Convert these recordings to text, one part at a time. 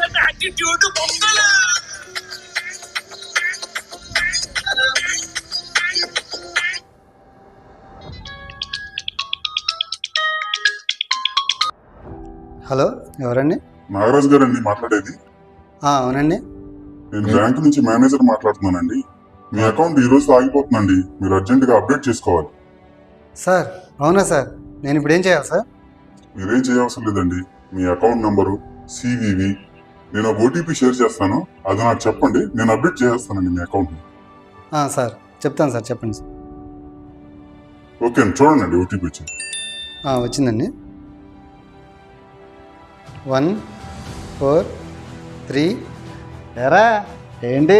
Attitude బొక్కలా hello ఎవరండి? నాగరాజు గారండి మాట్లాడేది. ఆ, అవునండి. నేను బ్యాంక్ నుంచి మేనేజర్ మాట్లాడుతున్నానండి. మీ అకౌంట్ ఈ రోజు ఆగిపోతుందండి. మీరు అర్జెంట్గా అప్డేట్ చేసుకోవాలి. సార్ అవునా సార్? నేను ఇప్పుడు ఏం చేయాలి సార్? మీరేం చేయవసరం లేదండి. మీ అకౌంట్ నంబరు సివివి నేను ఓటీపీ షేర్ చేస్తాను. అది నాకు చెప్పండి. నేను అప్డేట్ చేస్తానండి మీ అకౌంట్ సార్. చెప్తాను సార్. చెప్పండి సార్. ఓకే అండి. చూడండి ఓటీపీ వచ్చింది. వచ్చిందండి. One four three. ఎరా ఏంటి?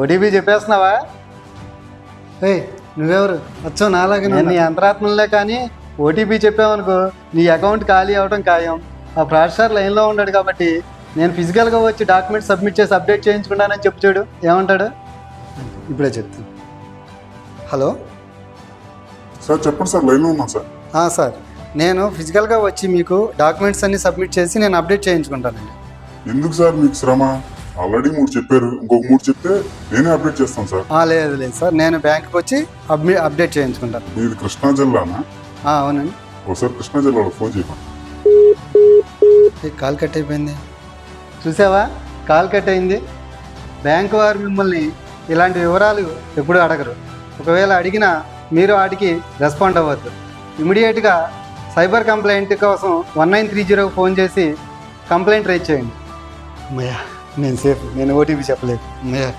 ఓటీపీ చెప్పేస్తున్నావా? ఏయ్ నువ్వెవరు? వచ్చావు నాలాగే నేను నీ అంతరాత్మలే కానీ ఓటీపీ చెప్పావనుకో నీ అకౌంట్ ఖాళీ అవడం ఖాయం. ఆ ప్రాసెసర్ లైన్లో ఉన్నాడు కాబట్టి నేను ఫిజికల్గా వచ్చి డాక్యుమెంట్ సబ్మిట్ చేసి అప్డేట్ చేయించుకుంటానని చెప్పు చూడు. ఏమంటాడు? ఇప్పుడే చెప్తాను హలో? సార్ చెప్పండి సార్ లైన్లో ఉన్నాను సార్. సార్. నేను ఫిజికల్గా వచ్చి మీకు డాక్యుమెంట్స్ అన్ని సబ్మిట్ చేసి నేను అప్డేట్ చేయించుకుంటానండి. ఎందుకు సార్ మీకు శ్రమ? ఆల్రెడీ మూడు చెప్పారు. ఇంకొక మూడు చెప్తే నేనే అప్డేట్ చేస్తాను సార్. ఆ, లేదు లేదు సార్. నేను బ్యాంక్కి వచ్చి అప్డే అప్డేట్ చేయించుకుంటాను. మీది కృష్ణా జిల్లానా ఆ, అవునండి. ఒకసారి కృష్ణా జిల్లాలో ఫోన్ చేయమని కాల్ కట్ అయిపోయింది. చూసావా? కాల్ కట్ అయింది. బ్యాంక్ వారు మిమ్మల్ని ఇలాంటి వివరాలు ఎప్పుడూ అడగరు. ఒకవేళ అడిగినా మీరు వాటికి రెస్పాండ్ అవ్వద్దు. ఇమీడియట్గా సైబర్ కంప్లైంట్ కోసం వన్ నైన్ త్రీ జీరోకి ఫోన్ చేసి కంప్లైంట్ రైజ్ చేయండి. అమ్మయ్యా నేను సేఫ్. నేను ఓటీపీ చెప్పలేదు. అమ్మయ్యా